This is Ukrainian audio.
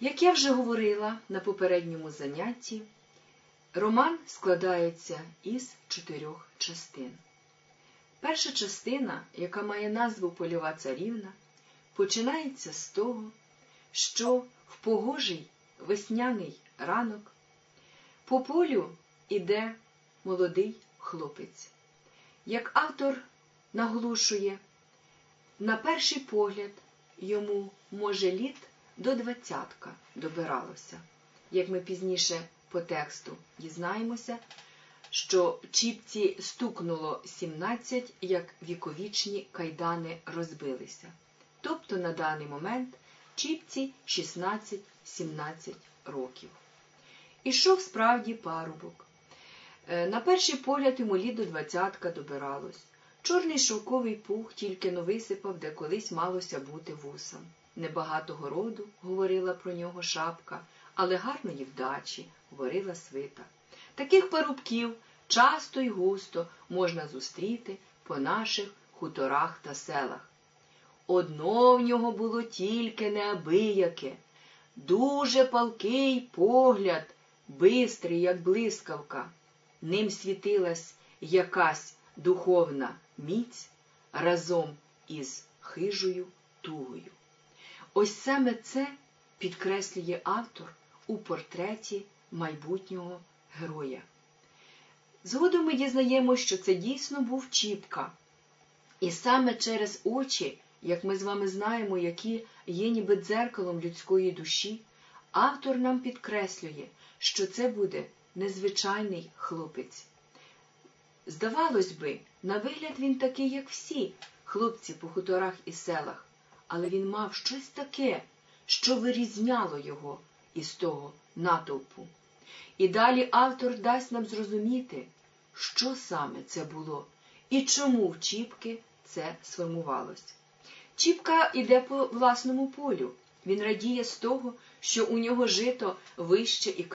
Як я вже говорила на попередньому занятті, роман складається із чотирьох частин. Перша частина, яка має назву Польова царівна, починається з того, що в погожий весняний ранок по полю іде молодий хлопець. Як автор наголошує, на перший погляд йому може літ до двадцятка добиралося. Як ми пізніше по тексту дізнаємося, що чіпці стукнуло 17, як віковічні кайдани розбилися. Тобто на даний момент чіпці 16-17 років. Ішов справді парубок. Е, На перший погляд йому літ до двадцятка добиралось. Чорний шовковий пух тільки но висипав, де колись малося бути вусом. Небагатого роду, говорила про нього шапка, але гарної вдачі, говорила свита. Таких парубків часто й густо можна зустріти по наших хуторах та селах. Одно в нього було тільки неабияке, дуже палкий погляд, бистрий, як блискавка. Ним світилась якась духовна міць разом із хижою тугою. Ось саме це підкреслює автор у портреті майбутнього героя. Згодом ми дізнаємося, що це дійсно був Чіпка. І саме через очі, як ми з вами знаємо, які є ніби дзеркалом людської душі, автор нам підкреслює, що це буде незвичайний хлопець. Здавалось би, на вигляд він такий, як всі хлопці по хуторах і селах, але він мав щось таке, що вирізняло його із того натовпу. І далі автор дасть нам зрозуміти, що саме це було і чому в Чіпки це сформувалось. Чіпка йде по власному полю. Він радіє з того, що у нього жито вище і